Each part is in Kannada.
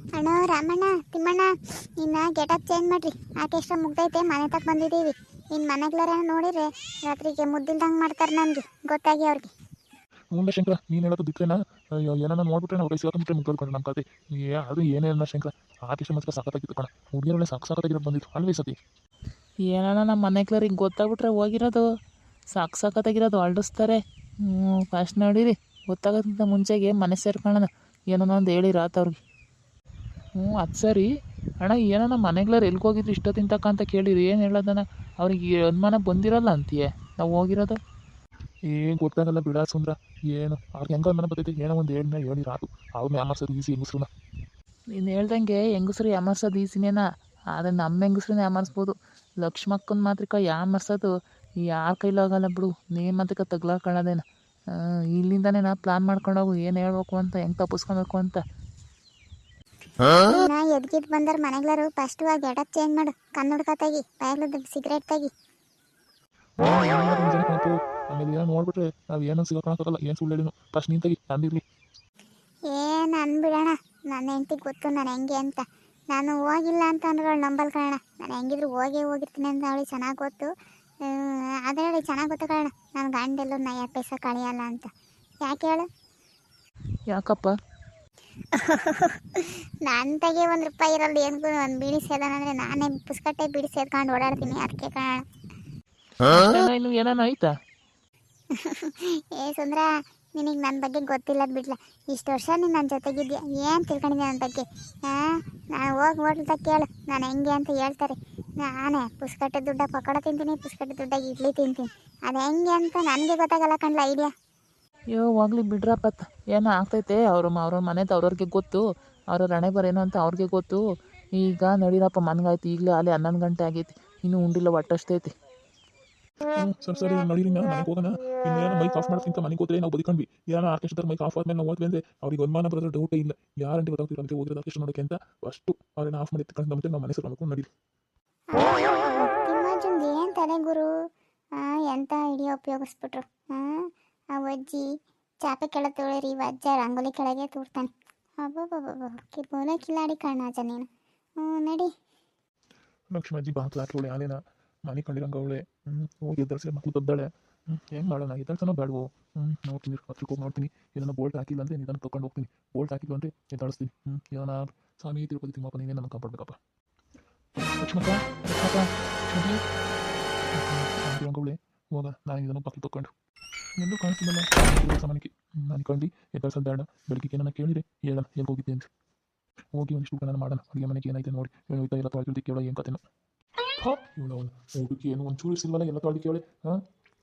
ಅಣ್ಣ ರಾಮಣ್ಣ ತಿಮ್ಮಣ್ಣ ಇನ್ನ ಗೆಟಪ್ ಚೇಂಜ್ ಮಾಡ್ರಿ. ಆಕೆಷ್ಟ ಮುಗ್ದೈತೆ ಮನೆ ತಕ್ಕ ಬಂದಿದ್ದೀವಿ. ಇನ್ನು ಮನೆಗ್ಲಾರ ನೋಡಿದ್ರೆ ರಾತ್ರಿಗೆ ಮುದ್ದಿಲ್ದಂಗೆ ಮಾಡ್ತಾರೆ ನನಗೆ ಗೊತ್ತಾಗಿ ಅವ್ರಿಗೆ. ಮುಂದೆ ಶಂಕರ ನೀನು ಹೇಳೋದು ದಿಕ್ಕೇನ ಅಯ್ಯೋ ಏನನ್ನ ನೋಡ್ಬಿಟ್ರೆ ನಾವು ಕೈ ಸಿಗಾಕೊಂಡ್ಬಿಟ್ರೆ ನಮ್ಮ ಕತೆ. ಏ ಅದು ಏನೇನ ಶಂಕರ? ಆರ್ಕೆಸ್ಟ್ರಾ ಮಾತ್ರ ಸಾಕಾಗಿತ್ತು ಕಣ. ಹುಡುಗಿಯರೊಳ್ಳೆ ಸಾಕು ಸಾಕಾಗಿರೋದು ಬಂದಿತ್ತು ಅಲ್ವೇ ಸತಿ? ಏನಾನ ನಮ್ಮ ಮನೆ ಕ್ಲರಿಗೆ ಗೊತ್ತಾಗ್ಬಿಟ್ರೆ ಹೋಗಿರೋದು? ಸಾಕು ಸಾಕತ್ತಾಗಿರೋದು ಅಲ್ಡಿಸ್ತಾರೆ. ಹ್ಞೂ ಫಸ್ಟ್ ನೋಡಿರಿ. ಗೊತ್ತಾಗೋದ್ಕಿಂತ ಮುಂಚೆಗೆ ಮನೆ ಸೇರ್ಕೊಳ್ಳೋಣ. ಏನೋ ಒಂದು ಹೇಳಿ ರಾತ್ ಅವ್ರಿಗೆ. ಹ್ಞೂ ಅದು ಸರಿ. ಅಣ್ಣ ಏನಣ್ಣ ಮನೆಗ್ಲಾರು ಎಲ್ಗೆ ಹೋಗಿದ್ರು ಇಷ್ಟೊತ್ತಿನ ತಕ್ಕ ಅಂತ ಕೇಳಿರಿ ಏನು ಹೇಳೋದಣ್ಣ? ಅವ್ರಿಗೆ ಅನುಮಾನ ಬಂದಿರಲ್ಲ ಅಂತೀಯ? ನಾವು ಹೋಗಿರೋದು? ಏನು ಗೊತ್ತಾಗಲ್ಲ ಬಿಡ ಸುಂದ್ರ ಏನು? ಅವ್ರಿಗೆ ಹೆಂಗೆ ಅನುಮಾನ ಬರ್ತೈತೆ ಏನೋ ಒಂದು ಹೇಳಿನ ಹೇಳಿ ರಾತು ಅವ್ರನ್ನ ಯಾಮರ್ಸೋದು ಈಸಿ ಹೆಂಗಸ್ರನ್ನ ನೀನು ಹೇಳ್ದಂಗೆ ಹೆಂಗಸ್ರು ಯಾಮರ್ಸೋದು ಈಸಿನೇನ? ಆದರೆ ನಮ್ಮ ಹೆಂಗಸ್ರನ್ನ ಯಾಮರ್ಸ್ಬೋದು ಲಕ್ಷ್ಮಕ್ಕನ ಮಾತ್ರ ಯಾಮರ್ಸೋದು ಯಾರ ಕೈಲಾಗಲ್ಲ ಬಿಡು ನೀನು ಮಾತ್ರ ತಗ್ಲಾಕೊಳ್ಳೋದೇನ ಇಲ್ಲಿಂದನೇ ನಾ ಪ್ಲಾನ್ ಮಾಡ್ಕೊಂಡೋಗು ಏನು ಹೇಳ್ಬೇಕು ಅಂತ ಹೆಂಗೆ ತಪ್ಪಿಸ್ಕೊಬೇಕು ಅಂತ. ಇನ್ನ ಎದ್ಗಿದ್ ಬಂದರ್ ಮನೆಗ್ಲಾರು ಫಸ್ಟ್ ಆ ಗೆಟಪ್ ಚೇಂಜ್ ಮಾಡು. ಕನ್ನಡಕ ತೆಗಿ ಬಾಯಲ್ಲದ ಸಿಗರೇಟ್ ತೆಗಿ. ಆಮೇಲೆ ಏನೋ ನೋಡ್ಬಿಟ್ರೆ ನಾವು ಏನೋ ಸಿಗೋಕ್ಕಾಗಲ್ಲ ಏನು ಸುಳ್ಳು ಹೇಳಿನು ಫಸ್ಟ್ ನೀನ್ ತೆಗಿ ನಂದಿರ್ಲಿ ಏನು ಅನ್ಬಿಡೋಣ ನನ್ನ ಹೆಂಡ್ತಿಗೆ ಗೊತ್ತು ನಾನು ಹೆಂಗೆ ಅಂತ. ನಾನು ಹೋಗಿಲ್ಲ ಅಂತ ಅಂದ್ರೆ ನಂಬಲ್ ಕಾರಣ ನಾನು ಹೆಂಗಿದ್ರು ಹೋಗೇ ಹೋಗಿರ್ತೀನಿ ಅಂತ ಅವಳಿಗೆ ಚೆನ್ನಾಗಿ ಗೊತ್ತು. ಅದೇ ಹೇಳಿ ಚೆನ್ನಾಗಿ ಗೊತ್ತು ಕಾರಣ ನನ್ನ ಗಂಡೆಲ್ಲೂ ನಾ ಯಾಕೆ ಪೈಸಾ ಕಳಿಯಲ್ಲ ಅಂತ. ಯಾಕೆ ಹೇಳು? ಯಾಕಪ್ಪ? ನನ್ನ ತೆಗೆ ಒಂದು ರೂಪಾಯಿ ಇರಲ್ಲ ಏನು ಒಂದು ಬೀಡಿ ಸೇದಾನಂದ್ರೆ ನಾನೇ ಪುಸ್ಕಟ್ಟೆ ಬೀಡಿ ಸೇದ್ಕೊಂಡು ಓಡಾಡ್ತೀನಿ ಅದಕ್ಕೆ ಕಾರಣ. ಅಷ್ಟೇನಾ ಇನ್ನು ಏನಾನ ಆಯ್ತಾ? ಏ ಸುಂದ್ರ ನಿನಗೆ ನನ್ನ ಬಗ್ಗೆ ಗೊತ್ತಿಲ್ಲ ಬಿಡ್ಲ. ಇಷ್ಟು ವರ್ಷ ನೀನು ನನ್ನ ಜೊತೆಗಿದ್ಯಾ? ಏನು ತಿಳ್ಕೊಂಡಿದ್ಯಾ ನನ್ನ ಬಗ್ಗೆ? ಹಾಂ? ನಾನು ಹೋಗಿ ಹೋಟ್ಲ್ದಾಗ ಕೇಳು ನಾನು ಹೆಂಗೆ ಅಂತ ಹೇಳ್ತಾರೆ. ನಾನೇ ಪುಸ್ಕಟ್ಟೆ ದುಡ್ಡ ಪಕೋಡ ತಿಂತೀನಿ ಪುಸ್ಕಟ್ಟೆ ದುಡ್ಡ ಇಡ್ಲಿ ತಿಂತೀನಿ. ಅದು ಹೆಂಗೆ ಅಂತ ನನಗೆ ಗೊತ್ತಾಗಲ್ಲ ಕಣ್ಲ ಐಡಿಯಾ. ಅಯ್ಯೋ ಹೋಗ್ಲಿ ಬಿಡ್ರಪ್ಪತ್ತ ಏನೋ ಆಗ್ತೈತೆ? ಅವ್ರ ಅವ್ರ ಮನೆದು ಅವ್ರವ್ರಿಗೆ ಗೊತ್ತು. ಅವ್ರ ಹಣೆ ಬರೇನು ಅಂತ ಅವ್ರಿಗೆ ಗೊತ್ತು. ಈಗ ನಡೀರಪ್ಪ ಮನ್ಗಾಯ್ತು. ಈಗಲೇ ಅಲ್ಲಿ ಹನ್ನೊಂದು ಗಂಟೆ ಆಗೈತಿ. ಇನ್ನೂ ಉಂಡಿಲ್ಲ ಒಟ್ಟಷ್ಟೈತಿ ಸರಿ ಸರಿ ನಡೀರಿ ನಾ ಮನೆಗೆ ಹೋಗೋಣ. ಇನ್ನೇನು ಮೈಕ್ ಆಫ್ ಮಾಡ್ತೀನಿ ಮನೆಗೆ ಹೋದ್ರೆ ನಾವು ಬದುಕೊಂಡ್ವಿ. ಏನೋ ಆರ್ಕೆಸ್ಟ್ರಾ ಮೈಕ್ ಆಫ್ ಆದ್ಮೇಲೆ ನಾವು ಹೋದ್ವಿ ಅಂದ್ರೆ ಅವ್ರಿಗೆ ಅನುಮಾನ ಬರೋದ್ರ ಡೌಟೇ ಇಲ್ಲ. ಯಾರಂಟಿ ಗೊತ್ತಾಗ್ತಿಲ್ಲ ಅಂತ ಹೋಗಿರೋದು ಆರ್ಕೆಸ್ಟ್ರಾ ನೋಡೋಕೆ ಅಂತ ಅಷ್ಟು ಅವ್ರನ್ನ ಆಫ್ ಮಾಡಿ ಎತ್ಕೊಂಡು ಬಂದ್ರೆ ನಾವು ಮನೆ ಸೇರ್ಕೊಂಡು ನಡೀರಿ. ತಿಮ್ಮಜ್ಜಂದು ಏನು ತಲೆ ಗುರು? ಎಂಥ ಐಡಿಯಾ ಉಪಯೋಗಿಸ್ಬಿಟ್ರು? ಅಜ್ಜಿ ಚಾಪೆ ಕೆಳಗೆ ತೊಳಿರಿ ವಜ್ಜ ರಂಗೋಲಿ ಕೆಳಗೆ ತೂರ್ತಾನೆ. ಅಬ್ಬಬ್ಬಬ್ಬ ಕಿ ಬೋಲೆ ಕಿಲಾಡಿ ಕಣ್ಣಾಜ ನೀನು. ಹ್ಞೂ, ನಡಿ. ಲಕ್ಷ್ಮಜ್ಜಿ ಬಾಕ್ಲ ಹಾಕಿ ಆಲೇನ ಮನೆ ಕಂಡಿರಂಗ ಅವಳೆ. ಹ್ಞೂ ಹೋಗಿ ಎದ್ದರ್ಸಿದ್ರೆ ಮಕ್ಕಳು ತದ್ದಾಳೆ ಹೆಂಗೆ ಮಾಡೋಣ? ಎದ್ದಳ್ಸನೋ ಬೇಡವು ಹ್ಞೂ ನೋಡ್ತೀನಿ ಹತ್ರಕ್ಕೆ ಹೋಗಿ ನೋಡ್ತೀನಿ. ಇದನ್ನ ಬೋಲ್ಟ್ ಹಾಕಿಲ್ಲ ಅಂದ್ರೆ ನಿಧಾನ ತೊಗೊಂಡು ಹೋಗ್ತೀನಿ. ಬೋಲ್ಟ್ ಹಾಕಿಲ್ಲ ಅಂದರೆ ಎದ್ದಾಳಿಸ್ತೀನಿ ಹ್ಞೂ ಏನಾರ ಸ್ವಾಮಿ ತಿರುಪತಿ ತಿಮ್ಮಪ್ಪ, ನೀನೇ ನನಗೆ ಕಾಪಾಡ್ಬೇಕಪ್ಪ. ಲಕ್ಷ್ಮಕ್ಕ ಲಕ್ಷ್ಮಕ್ಕ ಲಕ್ಷ್ಮಜ್ಜಿ ಅವಳೆ. ಹೋಗ, ನಾನು ಇದನ್ನು ಬಾಕಿ ತೊಗೊಂಡು ಎಲ್ಲೂ ಕಾಣಿಸ್ತಿಲ್ಲ ಸಾಮಾನ್ಯಕ್ಕೆ ನಾನು ಕಂಡು ಎದ್ದಾಳ್ಸೋದು ಬೇಡ ಬೆಳಗ್ಗೆ ಏನನ್ನ ಕೇಳಿದ್ರೆ ಹೇಳ, ಎಲ್ಲಿ ಹೋಗಿದ್ದೆ ಅಂತ ಹೋಗಿ ಒಂದಿಷ್ಟು ಊಟ ಮಾಡೋಣ. ಅಡುಗೆ ಮನೆಗೆ ಏನಾಯ್ತು ನೋಡಿ. ಹೋಯ್ತಾ ಎಲ್ಲ ತೊಳ್ಕೊಳ್ತಿ ಕೇಳೋ, ಏನು ಹಾ, ಇವಳು ಅವನು ಊಟಕ್ಕೆ ಏನು ಒಂಚೂರು ಸಿಲ್ವಲ್ಲ ಎಲ್ಲ ತೊಳೆದು ಕೇಳಿ. ಹಾಂ,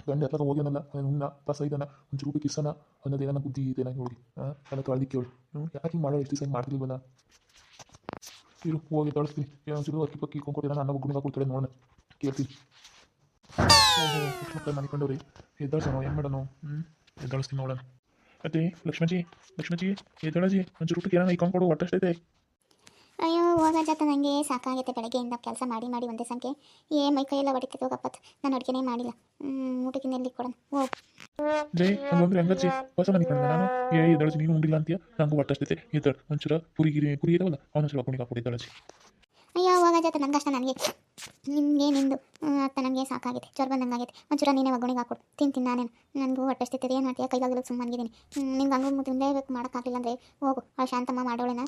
ಗಂಡ ಎಲ್ಲ ಹೋಗ್ಯಾನಲ್ಲ ಹುಣ್ಣ ಪಸ ಇದನ್ನ ಚೂರು ಕಿಸನ ಅನ್ನೋದು ಏನನ್ನ ಬುದ್ಧಿ ಇದೆ ನಂಗೆ ನೋಡಿ. ಹಾಂ, ಎಲ್ಲ ತೊಳ್ದು ಕೇಳಿ. ಹ್ಞೂ ಯಾಕೆ ಹಿಂಗೆ ಮಾಡೋ ಎಷ್ಟು ದಿವಸ ಮಾಡ್ತಿಲ್ವಲ್ಲ? ಇರು, ಹೋಗಿ ತೊಳಿಸ್ತೀನಿ. ಏನೋ ಒಂಚೂರು ಅಕ್ಕಿ ಪಕ್ಕಿ ಕೊಂಡ್ಕೊಟ್ಟಿಲ್ಲ ನನ್ನ ಗುಣ ಕೊಡ್ತಾಳೆ ನೋಡೋಣ. ಕೇಳ್ತೀನಿ. ಮನ್ಕೊಂಡವ್ರಿ ಎದ್ದಾಳ್ಸೋಣ ಏನು ಮಾಡೋಣ ಹ್ಞೂ ಎದ್ದಾಳಿಸ್ತೀನಿ ನೋಡೋಣ ಅತ್ತೆ ಲಕ್ಷ್ಮಜಿ ಲಕ್ಷ್ಮಜಿ ಎದ್ದಾಳಜಿ ಒಂಚೂರು ಊಟಕ್ಕೆ ಏನೋ ಇಕ್ಕೊಂಡು ಕೊಡು ಒಟ್ಟಷ್ಟೈತೆ ಅಯ್ಯೋ ಹೋಗ ಜಾತ ನನಗೆ ಸಾಕಾಗೈತೆ ಬೆಳಗ್ಗೆಯಿಂದ. ಕೆಲಸ ಮಾಡಿ ಮಾಡಿ ಒಂದೇ ಸಂಖ್ಯೆ. ಏ ಮೈ ಕೈಯೆಲ್ಲ ಹೊಡಿತೈತೆ ಹೋಗಪ್ಪತ್ ನಾನು ಅಡುಗೆನೇ ಮಾಡಿಲ್ಲ. ಹ್ಮ್ ಊಟಕ್ಕೆ ಎಲ್ಲಿ ಕೊಡೋಣ? ಓ ಜೈ ಹಂಗಂದ್ರೆ ಹೆಂಗಜ್ಜಿ? ಹೊಸ ಮನೆ ಕಂಡ ನಾನು? ಏ ಎದ್ದಾಳಜಿ ನೀನು ಉಂಡಿಲ್ಲ ಅಂತೀಯ? ನಂಗೂ ಒಟ್ಟಷ್ಟೈತೆ ಎದ್ದಳ ಒಂಚೂರ ಪುರಿಗಿರಿ ಪುರಿ ಇದಾವಲ್ಲ ಅವನ ಒಂಚೂರು ಹಾಕೊಂಡು ಹಾಕ್ಬಿಟ್ಟು ಅಯ್ಯೋ ಹೋಗ ಜಾತ್ರೆ ನಂಗೆ ಅಷ್ಟ ನನಗೆ. ನಿಮಗೆ ನಿಂದು ಅತ್ತ ನನಗೆ ಸಾಕಾಗಿದೆ. ಜ್ವರ ಬಂದಂಗೆ ಆಗಿದೆ ಒಂಚೂರ ನೀನೇ ಒಗ್ಗಣಿಗೆ ಹಾಕೊಡು ತಿಂತೀನಿ ನಾನೇನು. ನನಗೂ ಹೊಟ್ಟೆಸ್ತೈತೆ ಏನು ಮಾಡ್ತೀಯ? ಸುಮ್ಮನೆ ಸುಮ್ಮನಿದ್ದೀನಿ ನಿಮ್ಗೆ ಹಂಗೂ ಮುಂದೆ ಬೇಕು ಮಾಡೋಕ್ಕಾಗಲಿಲ್ಲ ಅಂದರೆ ಹೋಗು. ಆ ಶಾಂತಮ್ಮ ಮಾಡೋಳೆನ?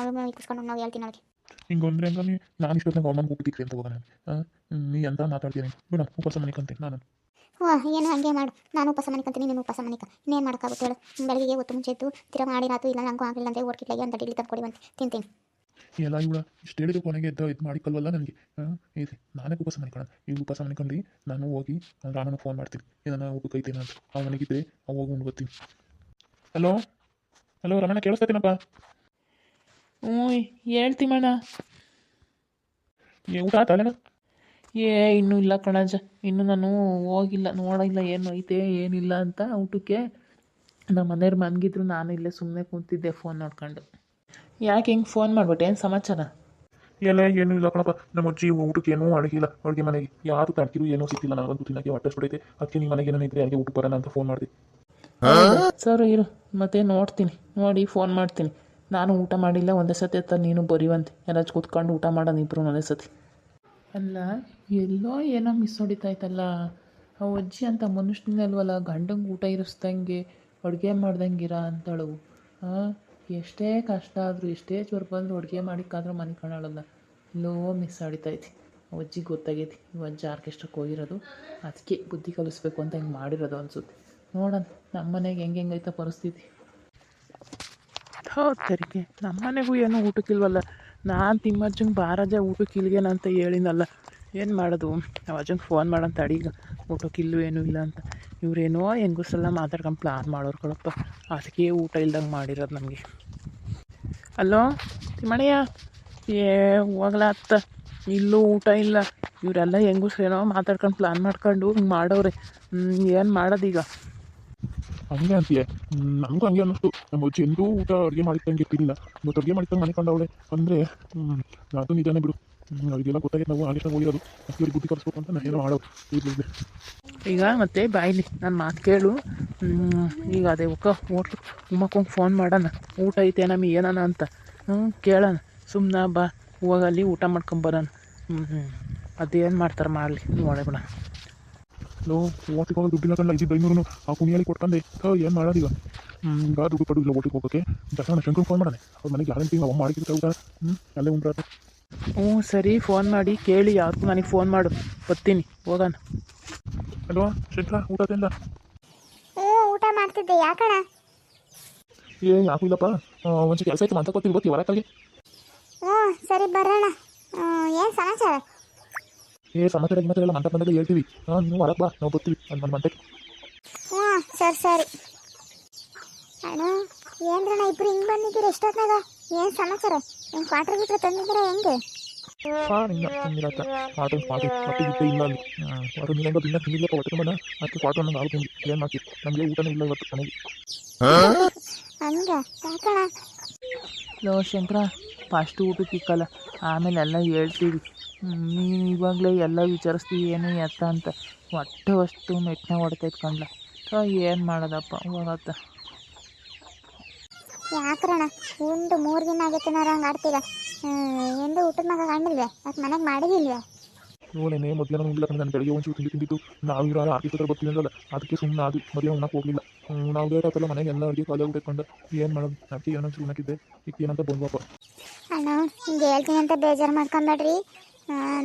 ಅವಳು ಇಕ್ಕಿಸ್ಕೊಂಡು ನಾವು ಹೇಳ್ತೀನಿ ಅವಳಿಗೆ. ಹಿಂಗೊಂದ್ರೆ ಅಂದ್ರೆ ನೀ ನಾನು ಇಷ್ಟೊತ್ತಿನಾಗ ಅವಮಾನ ಕೂಪಿಟ್ಟಿಕ್ರಿ ಅಂತ ಹೋಗೋಣ ನೀ ಅಂತ ಮಾತಾಡ್ತೀನಿ ಬಿಡ ಉಪವಾಸ ಮನೆ ಕಂತೀನಿ ನಾನು ಹ್ಞೂ ಏನು ಹಾಗೆ ಮಾಡು. ನಾನು ಉಪವಾಸ ಮನಿಕಂತೀನಿ ನೀನು ಉಪವಾಸ ಮನಿಕ ಇನ್ನೇನು ಮಾಡೋಕ್ಕಾಗುತ್ತೆ ಹೇಳು. ಬೆಳಗ್ಗೆ ಹೊತ್ತು ಮುಂಚೆ ಇತ್ತು ತಿರ ಮಾಡಿರಾತು ಇಲ್ಲ ನಂಗೂ ಆಗಲಿಲ್ಲ ಅಂದರೆ ಓಡ್ಕಿಟ್ಲಾಗಿ ಅಂತ ಡಿಲಿ ತಂದು ಅಂತ ತಿಂತೀನಿ. ಎಲ್ಲ ಇವಳ ಇಷ್ಟು ಹೇಳಿದ್ರು ಕೊನೆಗೆ ಎದ್ದ ಇದು ಮಾಡಿಕಲ್ವಲ್ಲ ನನಗೆ. ಇದೆ ನಾನೇ ಉಪವಾಸ ಮಾಡ್ಕೊಳ್ಳೋಣ ಈ ಉಪವಾಸ ಮಾಡ್ಕೊಂಡು ನಾನು ಹೋಗಿ ರಾಮನ ಫೋನ್ ಮಾಡ್ತೀನಿ. ಇದನ್ನು ಊಟಕ್ಕೆ ಕೈತೀನಿ ಅಂತ. ಅವ್ನು ನನಗಿದ್ರೆ ಅವು ಹೋಗಿ ಉಂಡು ಬರ್ತೀನಿ. ಹಲೋ ಹಲೋ ರಮಣ ಕೇಳಿಸ್ತೀನಪ್ಪ ಹ್ಞೂ ಹೇಳ್ತೀಮಣ್ಣ ಏ ಊಟ ಆತ ಏ ಇನ್ನೂ ಇಲ್ಲ ಕಣಜ. ಇನ್ನು ನಾನು ಹೋಗಿಲ್ಲ ನೋಡಿಲ್ಲ ಏನು ಐತೆ ಏನಿಲ್ಲ ಅಂತ ಊಟಕ್ಕೆ. ನಮ್ಮ ಮನೆಯವ್ರು ಮನ್ಗಿದ್ರು ನಾನು ಇಲ್ಲೇ ಸುಮ್ಮನೆ ಕೂತಿದ್ದೆ ಫೋನ್ ನೋಡ್ಕೊಂಡು. ಯಾಕೆ ಹಿಂಗೆ ಫೋನ್ ಮಾಡ್ಬಿಟ್ಟೆ? ಏನು ಸಮಾಚಾರ? ಎಲ್ಲ ಏನು ಇಲ್ಲ ಕಣಪ್ಪ. ನಮ್ಮ ಅಜ್ಜಿ ಊಟಕ್ಕೆ ಏನೂ ಅಡುಗಿಲ್ಲ. ಅಡುಗೆ ಮನೆಗೆ ಯಾರು ತಡ್ಕಿರು ಏನೂ ಸಿಕ್ತಿಲ್ಲ ನನಗಂತೂ ತಿನ್ನಕ್ಕೆ ಹೊಟ್ಟೆಸ್ಬಿಡೈತೆ ಅದಕ್ಕೆ ನೀವು ಮನೆಗೆ ಏನಾರ ಇದ್ರೆ ಯಾರಿಗೆ ಊಟ ಬರೋಣ ಅಂತ ಫೋನ್ ಮಾಡಿದೆ. ಸರ್ ಇರು. ಮತ್ತೆ ನೋಡ್ತೀನಿ. ನೋಡಿ ಫೋನ್ ಮಾಡ್ತೀನಿ. ನಾನು ಊಟ ಮಾಡಿಲ್ಲ ಒಂದೇ ಸತಿ ಅತ್ತ ನೀನು ಬರೀವಂತೆ ಎಲ್ಲಾಚು ಕೂತ್ಕೊಂಡು ಊಟ ಮಾಡೋಣ ಇಬ್ಬರು ಒಂದೇ ಸತಿ. ಅಲ್ಲ ಎಲ್ಲೋ ಏನೋ ಮಿಸ್ ಹೊಡಿತಾಯ್ತಲ್ಲ ಆ ಅಜ್ಜಿ ಅಂತ ಮನುಷ್ಯನಲ್ವಲ್ಲ ಗಂಡಂಗೆ ಊಟ ಇರಿಸ್ದಂಗೆ ಅಡುಗೆ ಮಾಡ್ದಂಗಿರ ಅಂತಳು. ಹಾಂ ಎಷ್ಟೇ ಕಷ್ಟ ಆದರೂ, ಎಷ್ಟೇ ಜ್ವರ ಬಂದರೂ ಅಡುಗೆ ಮಾಡಿಕ್ಕಾದ್ರೂ ಮನೆ ಕಾಣೋಲ್ಲ ಎಲ್ಲೋ ಮಿಸ್ ಹೊಡಿತೈತಿ ಅಜ್ಜಿಗೆ ಗೊತ್ತಾಗೈತಿ ಅಜ್ಜ ಆರ್ಕೆಸ್ಟ್ರಕ್ಕೆ ಹೋಗಿರೋದು. ಅದಕ್ಕೆ ಬುದ್ಧಿ ಕಲಿಸ್ಬೇಕು ಅಂತ ಹಿಂಗೆ ಮಾಡಿರೋದು ಅನ್ಸುತ್ತೆ. ನೋಡೋಣ ನಮ್ಮ ಮನೆಗೆ ಹೆಂಗೆ ಹೆಂಗೈತೆ ಪರಿಸ್ಥಿತಿ. ಹೌದು ತೆರಿಗೆ ನಮ್ಮ ಮನೆಗೂ ಏನೂ ಊಟಕ್ಕಿಲ್ವಲ್ಲ. ನಾನು ತಿಮ್ಮಜ್ಜಂಗೆ ಬಾರಜ ಊಟಕ್ಕೆ ಇಲ್ಗೇನ ಅಂತ ಹೇಳಿನಲ್ಲ. ಏನು ಮಾಡೋದು? ನಾವು ಅಜ್ಜಂಗೆ ಫೋನ್ ಮಾಡಂತ ಊಟಕ್ಕೆ ಇಲ್ಲೂ ಏನೂ ಇಲ್ಲ ಅಂತ. ಇವರೇನೋ ಹೆಂಗಸೆಲ್ಲ ಮಾತಾಡ್ಕೊಂಡು ಪ್ಲಾನ್ ಮಾಡೋರು ಕೊಡಪ್ಪ ಅದಕ್ಕೆ ಊಟ ಇಲ್ದಂಗೆ ಮಾಡಿರೋದು ನಮಗೆ. ಅಲ್ಲೋ ತಿಮ್ಮಣ್ಣಯ್ಯ ಏ ಹೋಗ್ಲಾ ಅತ್ತ ಇಲ್ಲೂ ಊಟ ಇಲ್ಲ. ಇವರೆಲ್ಲ ಹೆಂಗಸ್ರೇನೋ ಮಾತಾಡ್ಕೊಂಡು ಪ್ಲಾನ್ ಮಾಡ್ಕೊಂಡು ಹಿಂಗೆ ಹ್ಞೂ ಏನು ಮಾಡೋದೀಗ? ಹಂಗೆ ಅಂತೀಯ. ನಮಗೂ ಹಂಗೆ ಅನ್ನಿಸ್ತು. ನಮ್ಮ ಎಂದೂ ಊಟ ಅಡುಗೆ ಮಾಡಿದ್ದಂಗೆ ಇಲ್ಲ ಇವತ್ತು ಅಡುಗೆ ಮಾಡಿದ್ದಂಗೆ ಅನ್ಕೊಂಡವಳೆ ಅಂದರೆ ಅದು ನಿಜಾನೇ ಬಿಡು. ಹ್ಮ್, ಗೊತ್ತಾಗಿ ನಾವು ಆಲಿಷ್ಟ ಹೋಗಿರೋದು ಅವ್ರಿಗೆ ಬುದ್ಧಿ ಕಲಿಸ್ಬೇಕು ಅಂತ ನಾನು ಏನೋ ಮಾಡೋದು. ಈಗ ಮತ್ತೆ ಬಾಯ್ಲಿ ನಾನು ಮಾತು ಕೇಳು. ಈಗ ಅದೇ ಒಕ್ಕ ಹೋಟ್ಲು ಉಮ್ಮಕ್ಕೊಂಗೆ ಫೋನ್ ಮಾಡೋಣ. ಊಟ ಐತೆ ನಮಗೆ ಏನನ ಅಂತ. ಹ್ಞೂ ಕೇಳೋಣ. ಸುಮ್ಮನೆ ಬಾ ಹೋಗಲ್ಲಿ ಊಟ ಮಾಡ್ಕೊಂಬರೋಣ ಹ್ಞೂ ಹ್ಞೂ ಅದೇನು ಮಾಡ್ತಾರೆ ಮಾಡಲಿ ನೋಡೇ ಬಿಡ ಲೋ ಓಟಿಗೆ ಹೋಗಿ ದುಡ್ಡಿಲ್ಲ ಕಣ್ಣ ಇದ್ದಿದ್ದು ಐನೂರು ಆ ಕುಣಿಯಲ್ಲಿ ಕೊಟ್ಕೊಂಡೆ ಏನು ಮಾಡೋದು ಈಗ? ಈಗ ದುಡ್ಡು ಪಡು ಇಲ್ಲ ಓಟಿಗೆ ಹೋಗೋಕ್ಕೆ ದಸಣ ಶಂಕರ್ ಫೋನ್ ಮಾಡೋಣ. ಅವ್ರ ಮನೆಗೆ ಗ್ಯಾರಂಟಿ ಅವ ಮಾಡಿದ್ರೆ ಊಟ. ಹ್ಞೂ ಅಲ್ಲೇ ಉಂಟಾತ ಹ್ಞೂ ಸರಿ ಫೋನ್ ಮಾಡಿ ಕೇಳಿ ಯಾಕೆ ನನಗೆ ಫೋನ್ ಮಾಡು. ಬರ್ತೀನಿ ಹೋಗೋಣ. ಅಲ್ವಾ ಶಂಕರ ಊಟ ತಿಂದ? ಹ್ಞೂ ಊಟ ಮಾಡ್ತಿದ್ದೆ. ಯಾಕಣ ಏ ಯಾಕೂ ಇಲ್ಲಪ್ಪ. ಒಂಚೂರು ಕೆಲಸ ಐತೆ ಅಂತ ಬರ್ತೀವಿ ಗೊತ್ತಿ ಹೊರಕಾಗೆ ಹ್ಞೂ ಸರಿ ಬರೋಣ. ಏನು ಸಮಾಚಾರ? ಏ ಸಮಾಚಾರ ಗಿಮಾಚಾರ ಎಲ್ಲ ಮಂಟ ಬಂದಾಗ ಹೇಳ್ತೀವಿ. ಹಾಂ ನೀವು ಹೊರಗೆ ಬಾ ನಾವು ಬರ್ತೀವಿ ಅಲ್ಲಿ ನನ್ನ ಮಂಟಕ್ಕೆ ಹ್ಞೂ ಸರಿ ಸರಿ. ಅಣ್ಣ ಏನ್ರಣ್ಣ ಇಬ್ರು ಹಿಂಗೆ ಬಂದಿದ್ದೀರಿ ಎಷ್ಟೊತ್ತಿನಾಗ ಏನು ಸಮಾಚಾರ? ಏನು ಕ್ವಾರ್ಟರ್ ಗಿಟ್ರ್ ತಂದಿದ್ದೀರಾ ಹೆಂಗೆ? ತಿಂದಿರತ್ತ ಪಾಟ ಪಾಟಿ ಹೊಟ್ಟೆ ಗಿಟ್ಟೆ ಇಲ್ಲ ಅಲ್ಲಿ. ಹೊರಗೆ ನೀನು ದಿನ ತಿಂದಿಲ್ಲಪ್ಪ ಹೊಟ್ಟೆ ಬಂದ ಅದಕ್ಕೆ ಪಾಟ ನಂಗೆ ಆಗುತ್ತೆ ಏನು ಮಾಡ್ತೀವಿ ನಮಗೆ ಊಟನೇ ಇಲ್ಲ ಇವತ್ತು ಮನೆಗೆ. ಹಂಗೆ? ಯಾಕಣ ಲೋ ಶಂಕರ ಫಸ್ಟ್ ಊಟಕ್ಕೆ ಇಕ್ಕಲ್ಲ ಆಮೇಲೆ ಎಲ್ಲ ಹೇಳ್ತೀವಿ. ನೀನು ಇವಾಗಲೇ ಎಲ್ಲ ವಿಚಾರಿಸ್ತೀವಿ. ಏನು ಎತ್ತ ಅಂತ. ಹೊಟ್ಟೆ ಅಷ್ಟು ಮೆಟ್ಟನೆ ಹೊಡ್ತೈತೆ ಕಣ್ಲ. ಸೊ ಏನು ಮಾಡೋದಪ್ಪ? ಹೋಗತ್ತ ಯಾಕ್ರಣ? ಉಂಡು ಮೂರು ದಿನ ಆಗೈತೆ ನಾನು ಹಂಗೆ ಆಡ್ತೀರ ಎಂದು ಊಟದ ಮಗ ಕಾಣಿಲ್ವೇ ಮತ್ತು ಮನೆಗೆ ಮಾಡಿದಿಲ್ವೇ? ಇವಳೇನೆ ಮಧ್ಯಾಹ್ನ ಇಲ್ಲ ನಾನು ಬೆಳಗ್ಗೆ ಒಂಚೂರು ತಿಂಡಿ ತಿಂದಿದ್ದು. ನಾವು ಇರೋ ಆಫೀಸ್ ಹತ್ರ ಬರ್ತೀನಿ ಅಂದಲ್ಲ. ಅದಕ್ಕೆ ಸುಮ್ಮನೆ ಅದು ಮದುವೆ ಉಣ್ಣಕ್ಕೆ ಹೋಗಲಿಲ್ಲ. ನಾವು ಬೇರೆ ಮನೆಗೆ ಎಲ್ಲ ಅಡುಗೆ ಕಾಲ ಕೊಂಡು ಏನು ಮಾಡೋದು? ಅದಕ್ಕೆ ಏನಂತ ಉಣ್ಣಕ್ಕಿದ್ದೆ ಈಗ ಏನಂತ ಬಂದ್ವಪ್ಪ ಅಣ್ಣ ಹಿಂಗೆ ಹೇಳ್ತೀನಿ ಅಂತ ಬೇಜಾರು ಮಾಡ್ಕೊಂಬೇಡ್ರಿ.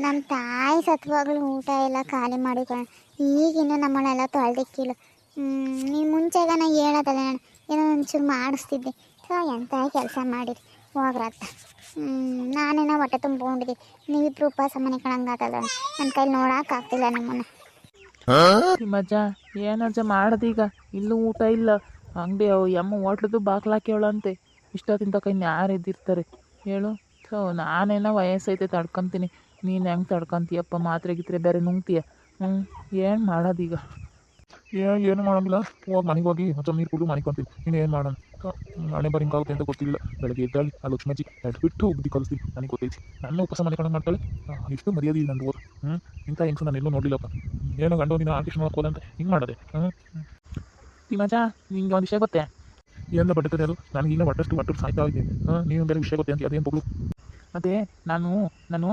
ನಮ್ಮ ತಾಯಿ ಸತ್ವಾಗ್ಲೂ ಊಟ ಎಲ್ಲ ಖಾಲಿ ಮಾಡಿಕೊಳ್ಳ ಈಗಿನ್ನು ನಮ್ಮನ್ನೆಲ್ಲ ತೊಳ್ದಿಕ್ಕಿಲ್ಲ. ನೀನು ಮುಂಚೆಗ ನಾ ಹೇಳೋದಲ್ಲ ಏನೋ ಒಂಚೂರು ಮಾಡಿಸ್ತಿದ್ದೆ. ಸೊ ಎಂಥ ಕೆಲಸ ಮಾಡಿರಿ? ಹೋಗ್ರತ್ತ ನಾನೇನೋ ಹೊಟ್ಟೆ ತುಂಬ್ಕೊಂಡಿದ್ದೆ ನೀವಿಬ್ರು ಉಪವಾಸ ಮನೆ ಕಣಂಗಾತದ ನನ್ನ ಕೈಲಿ ನೋಡೋಕ್ಕಾಗ್ತಿಲ್ಲ ನಿಮ್ಮನ್ನ. ಮಜ್ಜ ಏನಜ್ಜ ಮಾಡದೀಗ? ಇಲ್ಲೂ ಊಟ ಇಲ್ಲ. ಅಂಗಡಿ ಅವು ಎಮ್ಮ ಹೋಟ್ಲದ್ದು ಬಾಗ್ಲಾಕ್ಯವಳಂತೆ ಇಷ್ಟೊತ್ತಿನ ತಕ ಇನ್ನು ಯಾರು ಇದ್ದಿರ್ತಾರೆ ಹೇಳು? ಸೊ ನಾನೇನೋ ವಯಸ್ಸೈತೆ ತಡ್ಕೊತೀನಿ. ನೀನು ಹೆಂಗೆ ತಡ್ಕೊಂತೀಯಪ್ಪ ಮಾತ್ರೆ ಗಿತ್ರೆ ಬೇರೆ ನುಂಗ್ತೀಯ? ಹ್ಞೂ ಏನು ಮಾಡೋದೀಗ? ಏ ಏನು ಮಾಡೋಂಗಿಲ್ಲ. ಹೋಗಿ ಮನೆಗೆ ಹೋಗಿ ಮತ್ತೆ ನೀರು ಕುಡಿದು ಮನೆಗೆ ಬಂತೀವಿ ಇನ್ನು ಏನು ಮಾಡೋಣ? ಹಣೆ ಬರಿಂಗ್ ಆಗುತ್ತೆ ಅಂತ ಗೊತ್ತಿಲ್ಲ. ಬೆಳಗ್ಗೆ ಎದ್ದಾಳಿ ಆ ಲಕ್ಷ್ಮೀಜಿ ಎದ್ದು ಬಿಟ್ಟು ಬುದ್ಧಿ ಕಲಿಸ್ತೀವಿ ನನಗೆ ಗೊತ್ತೈತಿ. ನನ್ನ ಉಪವಾಸ ಮನೆ ಕಡೆ ಮಾಡ್ತಾಳೆ ಇಷ್ಟು ಮರ್ಯಾದೆ ಇಲ್ಲ ನಂದು ಓದು. ಹ್ಞೂ ಇಂಥ ಹೆಂಗಸು ನಾನು ಎಲ್ಲೂ ನೋಡಲಿಲ್ಲಪ್ಪ. ಏನೋ ಗಂಡು ನೀನು ಆಕೇಶ್ ಅಂತ ಹಿಂಗೆ ಮಾಡದೆ? ಹ್ಞೂ ಮಜ ನಿಂಗೆ ಒಂದು ವಿಷಯ ಗೊತ್ತೇ? ಏನೆಲ್ಲ ಬಟ್ಟೆ ಅದು? ನನಗೆ ಈಗ ಒಟ್ಟಷ್ಟು ಒಟ್ಟು ಸಾಯ್ತಾ ಇದ್ದೀನಿ ಹಾಂ ನೀನು ಬೇರೆ ವಿಷಯ ಗೊತ್ತೆ ಅಂತ ಅದೇನು ಬಗ್ಳು ಅದೇ ನಾನು ನಾನು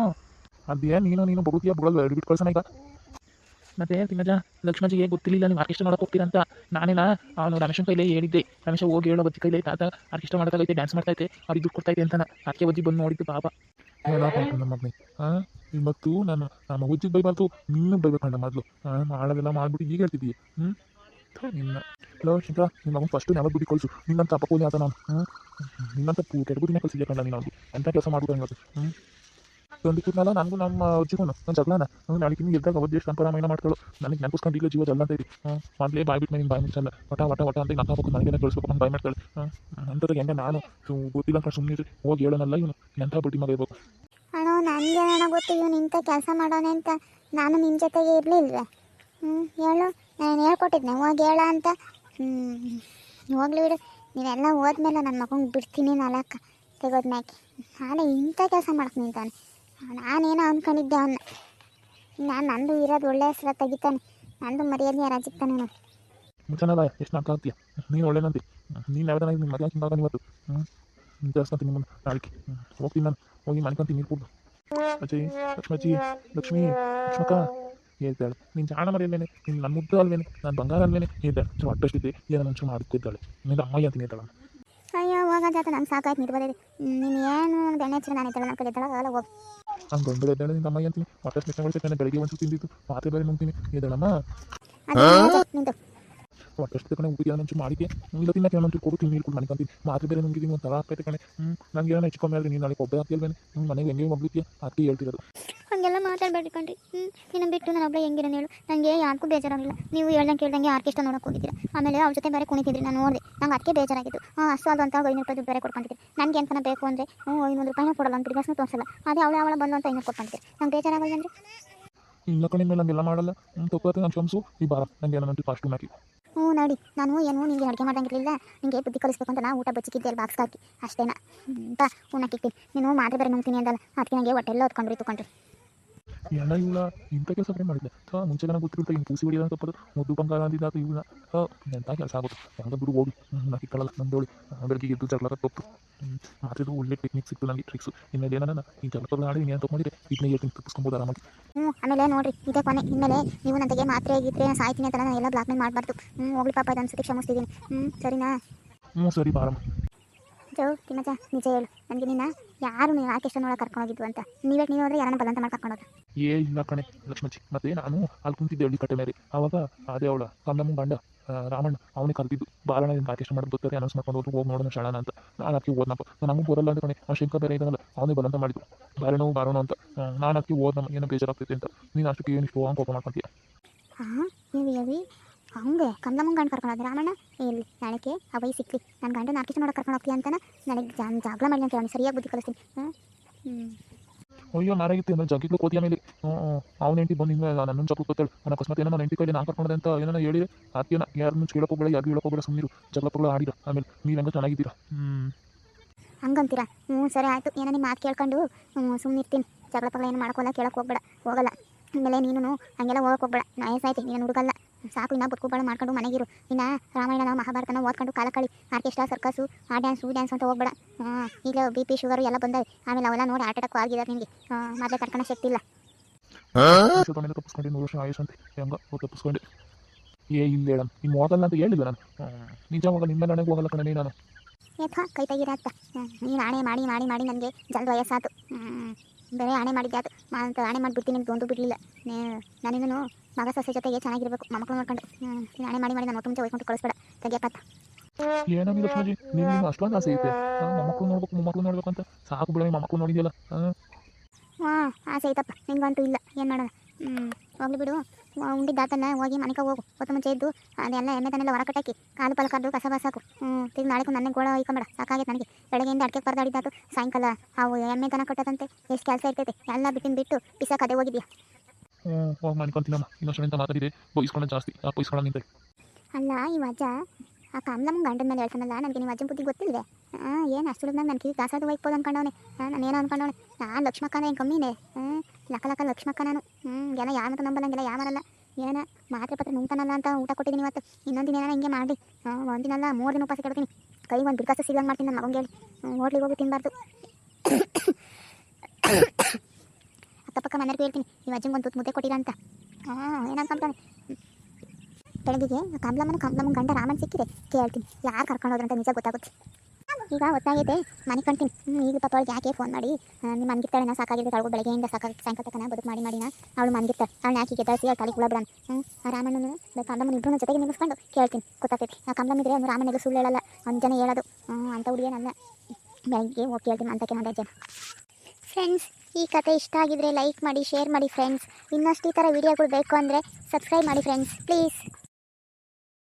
ಅದೇ ನೀನು ನೀನು ಬಗ್ಳುತ್ತೀಯ ಬುಡಲ್ ಬಿಟ್ಟು ಕಳ್ಸೋಣ ಈಗ. ಮತ್ತೆ ತಿಮ್ಮಜ ಲಕ್ಷ್ಮಜಿಗೆ ಗೊತ್ತಿರಲಿಲ್ಲ, ನೀವು ಆರ್ಕೆಸ್ಟ್ರಾ ನೋಡಕ್ಕೆ ಹೋಗ್ತೀರಂತ. ನಾನೇನ? ಅವನು ರಮೇಶನ್ ಕೈಲೇ ಹೇಳಿದ್ದೆ. ರಮೇಶ ಹೋಗಿ ಹೇಳೋ ಬಜ್ಜಿ ಕೈಲೇ ತಾತ ಆರ್ಕೆಸ್ಟ್ರಾ ಮಾಡ್ತಾಗೈತೆ ಡ್ಯಾನ್ಸ್ ಮಾಡ್ತೈತೆ ಅವ್ರಿಗೆ ದುಡ್ಡು ಕೊಡ್ತೈತೆ ಅಂತ ಅದಕ್ಕೆ ಬಜ್ಜಿ ಬಂದು ನೋಡಿದ್ದು ಪಾಪ. ನಮ್ಮ ಮಗನೇ. ಹಾಂ ಇವತ್ತು ನಾನು ನಮ್ಮ ಹುಜ್ಜಿಗೆ ಬೈಬಾರ್ದು. ನಿನ್ನ ಬೈಬೇಕಂಡ ಮೊದಲು ನಾನು ಮಾಡೋದೆಲ್ಲ ಮಾಡ್ಬಿಟ್ಟು ಈಗ ಹೇಳ್ತಿದ್ದೀವಿ ಹ್ಞೂ ನಿನ್ನ. ಲೋ ಶಂಕರ ನಿಮ್ಮ ಮಗನ ಫಸ್ಟು ಯಾವಾಗ ಬುದ್ಧಿ ಕಳಿಸು. ನಿನ್ನಂತ ಅಪ್ಪಕೋಲಿ ಆತ ನಾನು. ನಿನ್ನಂತ ಬುದ್ಧಿನ ಕಳಿಸಿದ್ದೆ ಕಂಡ ನೀನು ಅವ್ರಿಗೆ ಎಂಥ ಕೆಲಸ ಮಾಡ್ಬಿಟ್ಟು ಹ್ಞೂ ಒಂದು ಕೂತ್ನಲ್ಲ ನನಗೂ ನಮ್ಮ ಜೀವನ ನಾನು ಜಗಳನ ನಾನು ನಾಳೆ ಕಿಂಗ್ ಎದ್ದಾಗ ಅವತ್ತು ಎಷ್ಟು ಕಂಪರಾಮೈನ ಮಾಡ್ತಾಳು. ನನಗೆ ನೆನಪಿಸ್ಕೊಂಡು ಈಗ ಜೀವ ಜಲ್ಲ ಅಂತ ಹಾಂ ಮೊದಲೇ ಬಾಯ್ ಬಿಟ್ಟು ನಿನ್ನ ಬಾಯಿ ಮುಚ್ಚಲ್ಲ. ವಟ ವಟ ವಟ ಅಂತ ನನ್ನ ಹಾಕೊಂಡು ನನಗೆ ಕಳಿಸ್ಬೇಕು ಅಂತ ಬಾಯ್ ಮಾಡ್ತಾಳೆ. ಅಂತ ಅಂಥದ್ದು ಹೆಂಗೆ ನಾನು? ಗೊತ್ತಿಲ್ಲ ಅಂತ ಸುಮ್ಮನೆ ಹೋಗಿ ಹೇಳೋನಲ್ಲ ಇವನು. ಎಂಥ ಬಡ್ಡಿ ಮಗ ಇರ್ಬೇಕು. ಅಣ್ಣ ನನಗೆ ಗೊತ್ತು, ಇವನು ಇಂಥ ಕೆಲಸ ಮಾಡೋನೆ ಅಂತ ನಾನು ನಿಮ್ಮ ಜೊತೆಗೆ ಇರಲಿಲ್ವೇ ಹ್ಞೂ ಹೇಳು. ನಾನು ಹೇಳ್ಕೊಟ್ಟಿದ್ದೆ ಹೋಗಿ ಹೇಳ ಅಂತ. ಹ್ಞೂ ಹೋಗ್ಲಿ ಬಿಡು. ನೀವೆಲ್ಲ ಹೋದ್ಮೇಲೆ ನನ್ನ ಮಗಂಗೆ ಬಿಡ್ತೀನಿ ನಾಲ್ಕ ತೆಗೋದ್ಮ್ಯಾಕೆ ನಾಳೆ ಇಂಥ ಕೆಲಸ ಮಾಡಕ್ಕೆ ನಿಂತಾನೆ. ನಾನೇನೋ ಅಂದ್ಕೊಂಡಿದ್ದೆ ಅವನ್ನ ನಾನು ನಂದು ಇರೋದು ಒಳ್ಳೆ ಹೆಸರ ತೆಗಿತಾನೆ. ನಂದು ಮರ್ಯಾದೆ ರಾಜಿಕ್ತಾನೆ ನಾನು ಮುಚ್ಚನಲ್ಲ ಎಷ್ಟು ನಾಲ್ಕು ಆಗ್ತೀಯ ನೀನು ಒಳ್ಳೆನಂತೆ ನೀನು ಯಾವ್ದಾನ ನಿಮ್ಮ ಮದುವೆ ಹಿಂಗಾಗ ಇವತ್ತು. ಹ್ಞೂ ಜಾಸ್ತಿ ನಿಮ್ಮನ್ನು ಹ್ಮ್, ಹೋಗ್ತೀನಿ ನಾನು. ಹೋಗಿ ಮನ್ಕೊಂತೀನಿ ನೀರು ಕುಡ್ದು. ಅಜ್ಜಿ ಲಕ್ಷ್ಮಜ್ಜಿ ಲಕ್ಷ್ಮಿ ಲಕ್ಷ್ಮಕ್ಕ ಹೇಳ್ತಾಳೆ. ನೀನು ಜಾಣ ಮರೆಯಲ್ವೇನೆ? ನೀನು ನನ್ನ ಮುದ್ದು ಅಲ್ವೇನೆ? ನಾನು ಬಂಗಾರ ಅಲ್ವೇನೆ? ಹೇಳ್ತಾಳೆ. ಚು ಅಡ್ಡಷ್ಟಿದ್ದೆ ಏನೋ ಒಂಚೂರು ಮಾಡ್ತಿದ್ದಾಳೆ ನಿನ್ನ ಅಮ್ಮಯ್ಯ ಅಂತ ಹೇಳ್ತಾಳೆ ಅಯ್ಯೋ ಹೋಗೋದಾತ ನಂಗೆ ಸಾಕಾಯ್ತು ನೀರು ಬಂದಿದೆ ನೀನು ಏನು ಬೆಣ್ಣೆ ಹಚ್ಚಿರ ನಾನು ಹೇಳ್ತಾಳೆ ನನ್ನ ಕಡೆ ಹೋಗಿ. ಹಂಗೆ ಗಂಡು ಎದ್ದಾಳೆ ನಿನ್ನ ಅಮ್ಮಯ್ಯ ಅಂತೀನಿ ಹೊಟ್ಟೆ ಸ್ಮೆಕ್ಕ ಬೆಳಗ್ಗೆ ಒಂದು ತಿಂದಿತ್ತು ಮಾತೆ ಬೇರೆ ನುಂಗ್ತೀನಿ ಹೇಳ್ತಾಳಮ್ಮ ನಿಂತು ಹೊಟ್ಟೆ ಕಣೆ ಉಪ್ಪಿಗೆ ಒಂಚೂರು ಮಾಡಿಕೆ ಇಲ್ಲ ತಿನ್ನ ಏನೋ ಕೊಡು ತಿನ್ನ ನೀರು ಮನ್ಕೊಂತೀನಿ ಮಾತ್ರೆ ಬೇರೆ ನಂಗೆ ಒಂದು ಥರ ಆಗ್ತೈತೆ ಕಣೆ. ಹ್ಞೂ ನಂಗೆ ಏನೋ ಹೆಚ್ಚು ಕಮ್ಮಿ ನೀನು ನಾಳೆ ಒಬ್ಬ ಆಗ್ತಿಲ್ವೇನೆ ನಿಮ್ಮ ಮನೆಗೆ ಹೆಂಗೆ ಮಗ್ಲಿದ್ಯಾ? ಅದಕ್ಕೆ ಹೇಳ್ತಿರೋದು. ಹಂಗೆಲ್ಲ ಮಾತಾಡಬೇಡಿ ಕಣ್ರಿ. ಹ್ಞೂ ನಿನ್ನ ಬಿಟ್ಟು ನಾನು ಒಬ್ಬಳೆ ಹೆಂಗಿರೋನು ಹೇಳು. ನನಗೆ ಯಾರಿಗೂ ಬೇಜಾರಾಗಿಲ್ಲ ನೀವು ಹೇಳ್ದಂಗೆ ಕೇಳ್ದಂಗೆ ಆರ್ಕೆಸ್ಟ್ರಾ ನೋಡೋಕೆ ಹೋಗಿದ್ದೀರಾ. ಆಮೇಲೆ ಅವ್ರ ಜೊತೆ ಬೇರೆ ಕುಣಿತಿದ್ರಿ, ನಾನು ನೋಡಿದೆ. ನಂಗೆ ಅದಕ್ಕೆ ಬೇಜಾರಾಗಿತ್ತು ಹಾಂ ಅದು ಅಂತ ಐನೂರು ರೂಪಾಯಿ ಬೇರೆ ಕೊಡ್ಕೊಂತಿದ್ರಿ. ನನಗೆ ಅಂತನ ಬೇಕು ಅಂದರೆ ಹ್ಞೂ ಐನೂರು ರೂಪಾಯಿನ ಕೊಡಲ್ಲ ಅಂತ ತಿರ್ಗಾಸ್ನು ತೋರಿಸಲ್ಲ ಅದೇ ಅವಳ ಅವಳ ಬಂದು ಅಂತ ಐನೂರು ಕೊಡ್ಕೊಂತಿದ್ರಿ ನಂಗೆ ಬೇಜಾರಾಗಲ್ಲ ಅಂದ್ರೆ ಇಲ್ಲ ಕಣೆ ಮೇಲೆ ಹಂಗೆಲ್ಲ ಮಾಡಲ್ಲ. ಹ್ಞೂ ತಪ್ಪಾದ್ರೆ ನಾನು ಕ್ಷಮಿಸು. ಈ ಬಾರ. ನಂಗೆ ಏನೋ ಫಾಸ್ಟ್ ಹಾಕಿ ಹ್ಞೂ ನೋಡಿ. ನಾನು ಏನು ನಿಮಗೆ ಅಡುಗೆ ಮಾಡಂಗಿರಲಿಲ್ಲ ನಿಮಗೆ ಬುದ್ಧಿ ಕಲಿಸ್ಬೇಕು ಅಂತ ನಾನು ಊಟ ಬಚ್ಚಿಕ್ಕಿದ್ದೆ ಅಲ್ಲಿ ಬಾಕ್ಸ್ ಹಾಕಿ ಅಷ್ಟೇನಾ ಅಂತ ಉಣ್ಣಕ್ಕಿಕ್ತೀನಿ ನೀನು ಮಾಡಿದ್ರೆ ಬರೀ ನುಂಗ್ತೀನಿ ಅಂದಲ್ಲ. ಅದಕ್ಕೆ ನನಗೆ ಹೊಟ್ಟೆಲ್ಲ ಹೊತ್ಕೊಂಡ್ರಿ ತಗೊಂಡ್ರಿ ಎಲ್ಲ ಇವಳ ಇಂಥ ಕೆಲಸ ಬೇರೆ ಮಾಡಿದ್ದೆ ಸೊ ಮುಂಚೆ ನನಗೆ ಗೊತ್ತಿರುತ್ತೆ ಹಿಂಗೆ ಪೂಸಿ ಹೊಡಿಯೋದು ತಪ್ಪದು ಮುದ್ದು ಬಂಗಾರ ಅಂದಿದ್ದಾತು ಇವಳ ಹಾ ಎಂಥ ಕೆಲಸ ಆಗುತ್ತೆ ಹೆಂಗೆ ಬಿಡು ಹೋಗಿ ನಾ ಕಿಕ್ಕಳಲ್ಲ ನಂದೋಳಿ ಬೆಳಗ್ಗೆ ಎದ್ದು ಜಗಳ ತಪ್ಪು ಮಾತಿದ್ದು ಒಳ್ಳೆ ಟೆಕ್ನಿಕ್ ಸಿಕ್ತು ನನಗೆ ಟ್ರಿಕ್ಸು ಇನ್ಮೇಲೆ ಏನಾನ ಈ ಜಗಳ ಆಡಿ ಇನ್ನೇನು ತಗೊಂಡಿದ್ದೆ ಇದನ್ನ ಹೇಳ್ತೀನಿ ತಪ್ಪಿಸ್ಕೊಬೋದು ಆರಾಮಾಗಿ ಹ್ಞೂ ಆಮೇಲೆ ನೋಡ್ರಿ ಇದೆ ಕೊನೆ ಇನ್ಮೇಲೆ ನೀವು ನನಗೆ ಮಾತ್ರ ಆಗಿದ್ರೆ ಸಾಯ್ತೀನಿ ಅಂತ ನಾನು ಎಲ್ಲ ಬ್ಲಾಕ್ ಮೇಲ್ ಮಾಡಬಾರ್ದು ಹ್ಞೂ ಹೋಗ್ಲಿ ಪಾಪ ಇದನ್ನು ಸುತ್ತಿ ಕ್ಷಮಿಸ್ತಿದ್ದೀನಿ ಹ್ಞೂ ಸರಿನಾ ಹ್ಞೂ ಸರಿ ಬಾರಮ್ಮ ಜೋ ತಿಮ್ಮಜ್ಜ ನಿಜ ಹೇಳು ನನಗೆ ನಿನ್ನ ಯಾರು ನೀವು ಯಾಕೆ ಇಷ್ಟ ನೋಡೋಕೆ ಕರ್ಕೊಂಡೋಗಿದ್ದು ಅಂತ? ನೀವೇ ನೀವು ಹೋದ್ರೆ ಯಾರನ್ನ ಬಲಂತ ಮಾಡಿ ಕರ್ಕೊಂಡೋದ್ರು ಏ ಇಲ್ಲ ಕಣೆ ಲಕ್ಷ್ಮಣಿ ಮತ್ತೆ ನಾನು ಅಲ್ಲಿ ಕುಂತಿದ್ದೆ ಹಳ್ಳಿ ಕಟ್ಟೆ ಮೇಲೆ. ಆವಾಗ ಅದೇ ಅವಳ ಕಮಲಮ್ಮ ಗಂಡ ರಾಮಣ್ಣ ಅವನಿಗೆ ಕರೆದಿದ್ದು. ಬಾರಣ ನಿಮ್ಗೆ ಆರ್ಕೆಸ್ಟ್ರಾ ಮಾಡೋದು ಬರ್ತಾರೆ ಅನೌನ್ಸ್ ಮಾಡ್ಕೊಂಡು ಹೋದ್ರು ಹೋಗಿ ನೋಡೋಣ ಶಾಣ ಅಂತ. ನಾನು ಅದಕ್ಕೆ ಓದ್ನಪ್ಪ ನಮಗೂ ಬರಲ್ಲ ಅಂತ ಕಣೆ ಆ ಶಂಕರ್ ಬೇರೆ ಇದ್ದಾನಲ್ಲ ಅವನೇ ಬಲಂತ ಮಾಡಿದ್ದು. ಬಾರಣವು ಬಾರೋಣ ಅಂತ. ನಾನು ಅದಕ್ಕೆ ಓದ್ನಮ್ಮ ಏನೋ ಬೇಜಾರಾಗ್ತೈತೆ ಅಂತ. ನೀನು ಅಷ್ಟಕ್ಕೆ ಏನು ಇಷ್ಟು ಹೋಗಂಗೆ ಕೋಪ ಮಾಡ್ಕೊಂತೀಯ? ಹಾಂ ನೀವು ಹಂಗೆ ಕಮಲಮ್ಮನ ಗಂಡು ಕರ್ಕೊಂಡು ರಾಮಣ್ಣ ಇಲ್ಲಿ ನಾಳೆಗೆ? ಅವೈ ಸಿಕ್ಕಿ ನನ್ನ ಗಂಡನ ಆರ್ಕೆಸ್ಟ್ರಾ ನೋಡೋಕೆ ಕರ್ಕೊಂಡು ಹೋಗ್ತೀಯ ಅಂತ ನನಗೆ ಜಾನ್ ಜಾಗ್ಲ ಮಾಡಿ ಅಂತ ಹೇಳಿ ಸರಿಯಾಗಿ ಬುದ್ಧಿ ಕಲಿಸ್ತೀನಿ. ಹ್ಞೂ ಅಯ್ಯೋ ನಾರಾಗಿತ್ತು ಅಂದ್ರೆ ಜಗ್ಗಿಗ್ಲು ಕೋತಿಯ ಮೇಲೆ ಅವ್ನ ಹೆಂಡತಿ ಬಂದು ಹಿಂಗೆ ನನ್ನ ಜಗ್ಲು ಕೊತ್ತೇಳು ನನ್ನ ಅಕಸ್ಮಾತ್ ಏನೋ ನನ್ನ ಹೆಂಡತಿ ಕೈಲಿ ನಾನು ಕರ್ಕೊಂಡೆ ಅಂತ ಏನೋ ಹೇಳಿ ಅದಕ್ಕೆ ಯಾರನ್ನು ಕೇಳಕ್ಕೆ ಹೋಗ್ಬೇಡ ಯಾರು ಹೇಳಕ್ಕೆ ಹೋಗ್ಬೇಡ ಸುಮ್ಮನಿರು ಜಗಳ ಪಗಳ ಆಡಿರ ಆಮೇಲೆ ನೀವು ಹೆಂಗೆ ಚೆನ್ನಾಗಿದ್ದೀರಾ? ಹ್ಞೂ ಹಂಗಂತೀರಾ? ಹ್ಞೂ ಸರಿ ಆಯಿತು. ಏನೋ ನಿಮ್ಮ ಮಾತು ಕೇಳ್ಕೊಂಡು ಸುಮ್ಮನಿರ್ತೀನಿ ಸುಮ್ಮನೆ ಇರ್ತೀನಿ ಜಗಳ ಪಗಳ ಏನು ಮಾಡ್ಕೊಲ್ಲ ಕೇಳಕ್ಕೆ ಹೋಗ್ಬೇಡ. ಹೋಗಲ್ಲ. ಆಮೇಲೆ ನೀನು ಹಂಗೆಲ್ಲ ಹೋಗಕ್ಕೆ ಹೋಗ್ಬೇಡ. ವಯಸ್ಸಾಯ್ತು ನೀನು ಹುಡುಗಲ್ಲ. ಸಾಕು ಇನ್ನ ಬದುಕುಗಳು ಮಾಡ್ಕೊಂಡು ಮನೆಗಿರು. ಇನ್ನ ರಾಮಾಯಣ ಮಹಾಭಾರತನ ಓದ್ಕೊಂಡು ಕಾಲ ಕಳಿ. ಆರ್ಕೆಸ್ಟ್ರಾ ಸರ್ಕಸ್ಸು ಆ ಡ್ಯಾನ್ಸ್ ಹೂ ಡ್ಯಾನ್ಸ್ ಅಂತ ಹೋಗ್ಬೇಡ. ಈಗ ಬಿ ಪಿ ಶುಗರು ಎಲ್ಲ ಬಂದವೆ. ಆಮೇಲೆ ಅವೆಲ್ಲ ನೋಡಿ ಆಟ ಆಟಕ್ಕೂ ಆಗಿದ್ದಾರೆ ನಿಮಗೆ. ಮೊದಲೇ ತಡ್ಕೊಳೋ ಶಕ್ತಿ ಇಲ್ಲ. ತಪ್ಪಿಸ್ಕೊಂಡು ನೂರು ವರ್ಷ ಆಯುಷ್ ಅಂತ. ಹೆಂಗ ತಪ್ಪಿಸ್ಕೊಂಡೆ. ಏ ಇಲ್ಲ ಹೇಳಮ್ ನಿಮ್ಮ ಹೋಗಲ್ಲ ಅಂತ ಹೇಳಿಲ್ಲ ನಾನು. ಹ್ಮ್. ನಿಜ ಹೋಗಲ್ಲ ನಿಮ್ಮ ನನಗೆ ಹೋಗಲ್ಲ ಕಣೆ ನಾನು. ಏಥ ಕೈ ತೆಗೀರ ನೀನು ಆಣೆ ಮಾಡಿ ಮಾಡಿ ಮಾಡಿ ನನಗೆ ಜಲ್ದ ವಯಸ್ಸಾತು. ಹ್ಮ್. ಬೇರೆ ಆಣೆ ಮಾಡಿದ್ದೆ ಅದು. ಅಂತ ಆಣೆ ಮಾಡಿಬಿಡ್ತೀನಿ ನಿಮ್ಗೆ ಒಂದು ಬಿಡಲಿಲ್ಲ. ನಾನಿನ್ನು ಮಗ ಸೊಸೆ ಜೊತೆಗೆ ಚೆನ್ನಾಗಿರ್ಬೇಕು. ಮಕ್ಕಳು ನೋಡ್ಕೊಂಡು. ನೀನು ಆಣೆ ಮಾಡಿ ಮಾಡಿ ನಾನು ಮುಂಚೆ ಒಯ್ಕೊಂಡು ಕಳಿಸ್ಬೇಡ. ತೆಗಿಯಪ್ಪ ಏನೋ ಲಕ್ಷ್ಮಜಿ ನೀವು ನಿಮ್ಮ ಅಷ್ಟೊಂದು ಆಸೆ ಐತೆ. ಮೊಮ್ಮಕ್ಕಳು ನೋಡ್ಬೇಕು ಮೊಮ್ಮಕ್ಕಳು ನೋಡ್ಬೇಕು ಅಂತ. ಸಾಕು ಬಿಡ ಮೊಮ್ಮಕ್ಕಳು ನೋಡಿದ್ಯಲ್ಲ. ಹಾಂ. ಆಸೆ ಐತಪ್ಪ. ನಿಂಗಂತೂ ಇಲ್ಲ. ಏನು ಮಾಡೋಣ ಹ್ಞೂ ಹೋಗ್ಲಿ ಬಿಡು. ಉಂಡಿದ್ದಾತನ್ನ ಹೋಗಿ ಮನೆಗೆ ಹೋಗು. ಹೊತ್ತು ಮುಂಚೆ ಇದ್ದು ಅದೆಲ್ಲ ಎಮ್ಮೆ ತನ್ನೆಲ್ಲ ಹೊರ ಕಟ್ಟಾಕಿ ಕಾಲು ಪಲ ಕರೆದು ಕಸ ಬಸಾಕು. ಹ್ಞೂ ತಿರ್ಗಿ ನಾಳೆ ನನ್ನ ಗೋಳ ಹೊಯ್ಕೊಂಬೇಡ ಸಾಕಾಗೈತೆ ನನಗೆ. ಬೆಳಗ್ಗೆಯಿಂದ ಅಡಿಕೆ ಪರದಾಡಿದ್ದಾತು ಸಾಯಂಕಾಲ ಅವು ಎಮ್ಮೆ ತನ ಕಟ್ಟದಂತೆ. ಎಷ್ಟು ಕೆಲಸ ಇರ್ತೈತೆ. ಎಲ್ಲ ಬಿಟ್ಟಿನ ಬಿಟ್ಟು ಬಿಸಾಕ ಅದೇ ಹೋಗಿದ್ಯಾ? ಹ್ಞೂ ಹೋಗಿ ಮಾಡ್ಕೊಂತೀನಮ್ಮ. ಇನ್ನೊಂದು ಅಂತ ಮಾತಾಡಿದೆ. ಬೈಸ್ಕೊಳ್ಳೋದು ಜಾಸ್ತಿ. ಯಾಕೆ ಬೈಸ್ಕೊಳ್ಳೋ ನಿಂತೆ. ಅಲ್ಲ ಈ ಅಜ್ಜ ಆ ಕಮಲಮ್ಮ ಗಂಡನ ಮೇಲೆ ಹೇಳ್ತಾನಲ್ಲ ನನಗೆ ನೀವು ಅಜ್ಜನ ಬುದ್ಧಿ ಗೊತ್ತಿಲ್ಲದೆ ಹಾಂ ಏನು ಅಷ್ಟು ನನ್ನ ಕಾಸಾದ ಕಿವಿ ಕಾಸಾದ ಒಯ್ಬೋದು ಅನ್ಕೊಂಡವನೆ. ನಾನು ಏನೋ ಅನ್ಕೊಂಡವನೆ. ನಾನು ಲಕ್ಷ್ಮಕ್ಕನ ಏನು ಕಮ್ಮಿನೇ? ಹ್ಞೂ ಲಕ್ಕ ಲಕ್ಕ ಲಕ್ಷ್ಮಕ್ಕ ನಾನು. ಹ್ಞೂ ಏನೋ ಯಾರಂತ ನಂಬಲ್ಲಂಗಿಲ್ಲ ಯಾವನಲ್ಲ ಏನ ಮಾತ್ರೆ ಪತ್ರ ನುಂಗ್ತಾನಲ್ಲ ಅಂತ ಊಟ ಕೊಟ್ಟಿದ್ದೀನಿ ಇವತ್ತು. ಇನ್ನೊಂದು ದಿನ ಹಿಂಗೆ ಮಾಡಿ ಒಂದಿನಲ್ಲ ಮೂರು ದಿನ ಉಪವಾಸ ಕೇಳ್ತೀನಿ ಕೈ ಒಂದು ದುರ್ಗಾಸ ಸಿಗಂಗೆ ಮಾಡ್ತೀನಿ ನನ್ನ ಮಗಂಗೆ ಹೋಟ್ಲಿಗೆ ಹೋಗಿ ತಿನ್ನಬಾರ್ದು ಅಕ್ಕಪಕ್ಕ ಮನೆಯವ್ರಿಗೆ ಹೇಳ್ತೀನಿ ಈ ಅಜ್ಜಿಗೆ ಒಂದು ತುತ್ತು ಮುದ್ದೆ ಕೊಟ್ಟಿರ ಅಂತ. ಹಾಂ ಏನಂತಾನೆ ಬೆಳಗ್ಗೆಗೆ ಕಮಲಮ್ಮನ ಕಮಲಮ್ಮನ ಗಂಡ ರಾಮನ್ ಸಿಕ್ಕಿದೆ. ಕೇಳ್ತೀನಿ, ಯಾರು ಕರ್ಕೊಂಡು ಹೋದ್ರಂತ ನಿಜ ಗೊತ್ತಾಗುತ್ತೆ. ಈಗ ಹೊತ್ತಾಗೈತೆ ಮನೆ ಕಾಣ್ತೀನಿ. ಈಗ ಪಾಪ ಅವಳಿಗೆ ಯಾಕೆ ಫೋನ್ ಮಾಡಿ? ನಿಮ್ಮ ಮನ್ಗಿರ್ತಾಳೆ ನಾ ಸಾಕಾಗಿದೆ ಅವಳು ಬೆಳಗ್ಗೆಯಿಂದ ಸಾಕಾಗಿ ಸಾಯಂಕಾಲ ತನಕ ಬದುಕು ಮಾಡಿ ಮಾಡಿನ. ಅವಳು ಮನ್ಗಿರ್ತಾಳೆ ಅವಳು ಯಾಕೆ ಗೆದ್ದಾಸಿ ಅವಳು ತಲೆ ಬಿಡೋಣ ಹ್ಞೂ ರಾಮಣ್ಣನ ಕಮಲಮ್ಮನ ಇಬ್ಬರನ್ನ ಜೊತೆಗೆ ನಿಲ್ಲಿಸ್ಕೊಂಡು ಕೇಳ್ತೀನಿ. ಗೊತ್ತಾಗ್ತೈತಿ. ಆ ಕಮಲಮ್ಮ ಇದ್ರೆ ಅವ್ನು ರಾಮನಿಗೆ ಸುಳ್ಳು ಹೇಳಲ್ಲ. ಒಂದು ಜನ ಹೇಳೋದು. ಅಂತ ಹುಡುಗಿ ನನ್ನ ಬೆಳಗ್ಗೆ ಹೋಗಿ ಕೇಳ್ತೀನಿ ಅಂತ ಕೆಲವೊಂದು ಜನ. ಫ್ರೆಂಡ್ಸ್ ಈ ಕತೆ ಇಷ್ಟ ಆಗಿದ್ರೆ ಲೈಕ್ ಮಾಡಿ ಶೇರ್ ಮಾಡಿ ಫ್ರೆಂಡ್ಸ್ ಇನ್ನಷ್ಟು ಈ ಥರ ವೀಡಿಯೋಗಳು ಬೇಕು ಅಂದರೆ ಸಬ್ಸ್ಕ್ರೈಬ್ ಮಾಡಿ ಫ್ರೆಂಡ್ಸ್ ಪ್ಲೀಸ್